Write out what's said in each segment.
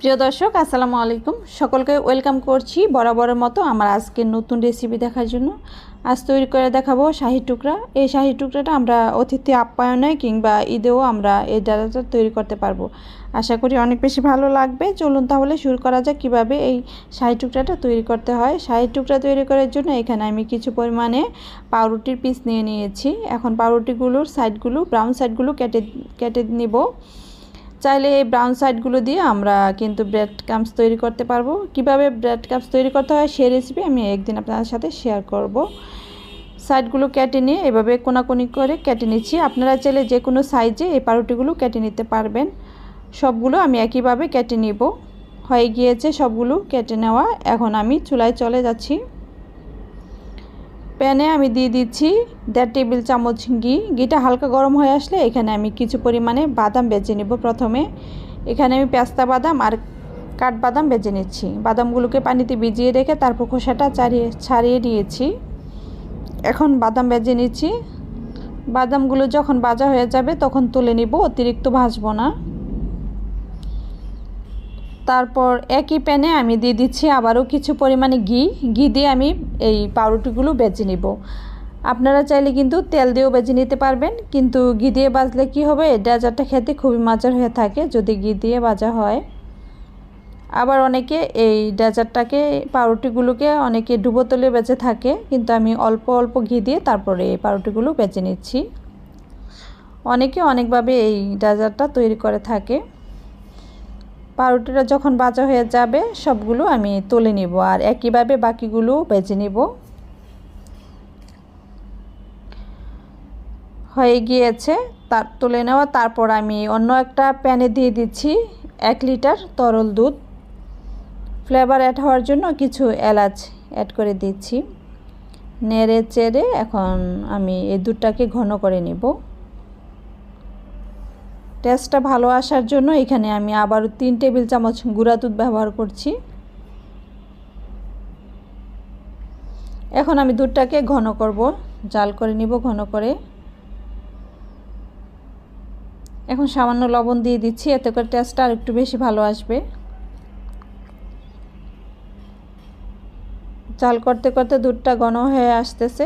প্রিয় দর্শক, আসসালামু আলাইকুম। সকলকে ওয়েলকাম করছি বরাবরের মতো আমার আজকে নতুন রেসিপি দেখার জন্য। আজ তৈরি করে দেখাবো শাহি টুকরা। এই শাহি টুকরাটা আমরা অতিথি আপ্যায়নে কিংবা ঈদেও আমরা এই ডালাটা তৈরি করতে পারব। আশা করি অনেক বেশি ভালো লাগবে। চলুন তাহলে শুরু করা যাক কীভাবে এই শাহি টুকরাটা তৈরি করতে হয়। শাহি টুকরা তৈরি করার জন্য এখানে আমি কিছু পরিমাণে পাউরুটির পিস নিয়ে নিয়েছি। এখন পাউরুটিগুলোর সাইডগুলো ব্রাউন সাইডগুলো কেটে কেটে নিব। চাইলে এই ব্রাউন সাইডগুলো দিয়ে আমরা কিন্তু ব্রেড কামস তৈরি করতে পারব। কীভাবে ব্রেড কামস তৈরি করতে হয় সেই রেসিপি আমি একদিন আপনাদের সাথে শেয়ার করব। সাইডগুলো কেটে নিয়ে এভাবে কোনাকুনি করে কেটে নিচ্ছি। আপনারা চাইলে যে কোনো সাইজে এই পাউরুটিগুলো কেটে নিতে পারবেন। সবগুলো আমি একইভাবে কেটে নিব। হয়ে গিয়েছে সবগুলো কেটে নেওয়া। এখন আমি চুলায় চলে যাচ্ছি। প্যানে আমি দিয়ে দিচ্ছি দেড় টেবিল চামচ ঘি। ঘিটা হালকা গরম হয়ে আসলে এখানে আমি কিছু পরিমাণে বাদাম বেজে নেব প্রথমে। এখানে আমি পেস্তা বাদাম আর কাঠবাদাম বেজে নিচ্ছি। বাদামগুলোকে পানিতে ভিজিয়ে রেখে তারপর খোসাটা ছাড়িয়ে ছাড়িয়ে নিয়েছি। এখন বাদাম বেজে নিচ্ছি। বাদামগুলো যখন বাজা হয়ে যাবে তখন তুলে নিব, অতিরিক্ত ভাজবো না। তারপর একই প্যানে আমি দিয়ে দিচ্ছি আবারও কিছু পরিমাণে ঘি। ঘি দিয়ে আমি এই পাউরুটিগুলো বেজে নিব। আপনারা চাইলে কিন্তু তেল দিয়েও বেজে নিতে পারবেন, কিন্তু ঘি দিয়ে বাজলে কি হবে? এই ডেজার্টটা খেতে খুবই মজার হয়ে থাকে যদি ঘি দিয়ে বাজা হয়। আবার অনেকে এই ডেজার্টটাকে, পাউরুটিগুলোকে অনেকে ডুবো তলে বেজে থাকে, কিন্তু আমি অল্প অল্প ঘি দিয়ে তারপরে এই পাউরুটিগুলো বেজে নিচ্ছি। অনেকে অনেকভাবে এই ডেজার্টটা তৈরি করে থাকে। পাউরুটিটা যখন বাজা হয়ে যাবে, সবগুলো আমি তুলে নিব আর একইভাবে বাকিগুলো বেজে নিব। হয়ে গিয়েছে, তার তুলে নেওয়া। তারপর আমি অন্য একটা প্যানে দিয়ে দিচ্ছি এক লিটার তরল দুধ। ফ্লেভার অ্যাড হওয়ার জন্য কিছু এলাচ অ্যাড করে দিচ্ছি। নেড়ে চেড়ে এখন আমি এই দুধটাকে ঘন করে নিব। টেস্টটা ভালো আসার জন্য এখানে আমি আবারও তিন টেবিল চামচ গুঁড়া দুধ ব্যবহার করছি। এখন আমি দুধটাকে ঘন করব, জাল করে নিব ঘন করে। এখন সামান্য লবণ দিয়ে দিচ্ছি, এতে করে টেস্টটা আর একটু বেশি ভালো আসবে। চাল করতে করতে দুধটা ঘন হয়ে আসতেছে।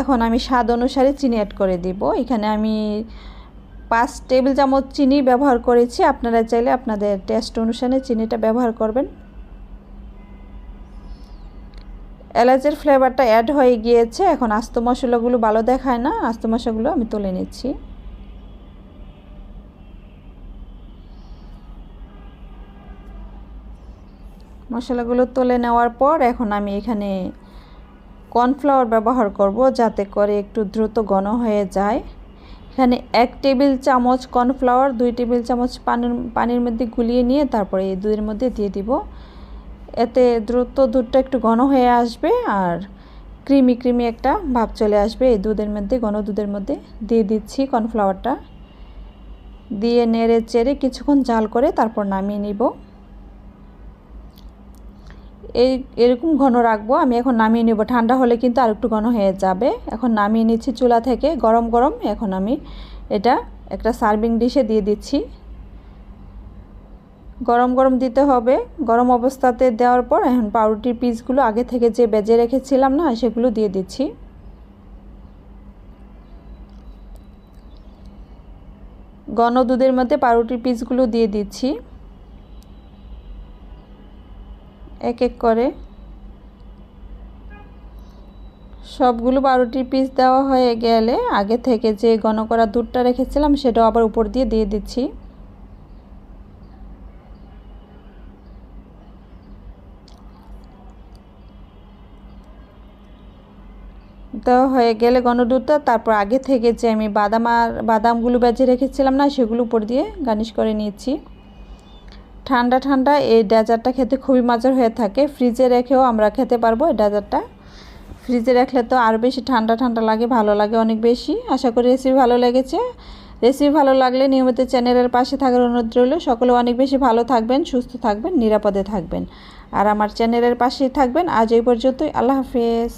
এখন আমি স্বাদ অনুসারে চিনি অ্যাড করে দিব। এখানে আমি পাঁচ টেবিল চামচ চিনি ব্যবহার করেছি। আপনারা চাইলে আপনাদের টেস্ট অনুসারে চিনিটা ব্যবহার করবেন। এলাচের ফ্লেভারটা অ্যাড হয়ে গিয়েছে। এখন আস্ত মশলাগুলো ভালো দেখায় না। আস্ত মশলাগুলো আমি তুলে নিচ্ছি। মশলাগুলো তুলে নেওয়ার পর এখন আমি এখানে কর্নফ্লাওয়ার ব্যবহার করব যাতে করে একটু দ্রুত ঘন হয়ে যায়। এখানে এক টেবিল চামচ কর্নফ্লাওয়ার, দুই টেবিল চামচ পানির পানির মধ্যে গুলিয়ে নিয়ে তারপরে এই দুধের মধ্যে দিয়ে দিব। এতে দ্রুত দুধটা একটু ঘন হয়ে আসবে আর ক্রিমি ক্রিমি একটা ভাব চলে আসবে। এই দুধের মধ্যে, ঘন দুধের মধ্যে দিয়ে দিচ্ছি কর্নফ্লাওয়ারটা। দিয়ে নেড়ে চেড়ে কিছুক্ষণ জাল করে তারপর নামিয়ে নিব। এই এরকম ঘন রাখব, আমি এখন নামিয়ে নেব। ঠান্ডা হলে কিন্তু আর একটু ঘন হয়ে যাবে। এখন নামিয়ে নিচ্ছি চুলা থেকে, গরম গরম। এখন আমি এটা একটা সার্ভিং ডিশে দিয়ে দিচ্ছি। গরম গরম দিতে হবে। গরম অবস্থাতে দেওয়ার পর এখন পাউরুটির পিসগুলো আগে থেকে যে বেজে রেখেছিলাম না, সেগুলো দিয়ে দিচ্ছি। ঘন দুধের মধ্যে পাউরুটির পিসগুলো দিয়ে দিচ্ছি। এক এক করে। সবগুলো বারোটির পিস দেওয়া হয়ে গেলে আগে থেকে যে ঘন করা দুধটা রেখেছিলাম সেটাও আবার উপর দিয়ে দিয়ে দিচ্ছি। দেওয়া হয়ে গেলে গণদুধটা, তারপর আগে থেকে যে আমি বাদাম আর বাদামগুলো বেজে রেখেছিলাম না, সেগুলো উপর দিয়ে গার্নিশ করে নিয়েছি। ঠান্ডা ঠান্ডা এই ডেজার্টটা খেতে খুবই মজার হয়ে থাকে। ফ্রিজে রেখেও আমরা খেতে পারব এই ডেজার্টটা। ফ্রিজে রাখলে তো আরও বেশি ঠান্ডা ঠান্ডা লাগে, ভালো লাগে অনেক বেশি। আশা করি রেসিপি ভালো লেগেছে। রেসিপি ভালো লাগলে নিয়মিত চ্যানেলের পাশে থাকার অনুরোধ রইল। সকলে অনেক বেশি ভালো থাকবেন, সুস্থ থাকবেন, নিরাপদে থাকবেন। আর আমার চ্যানেলের পাশেই থাকবেন। আজ এই পর্যন্তই। আল্লাহ হাফেজ।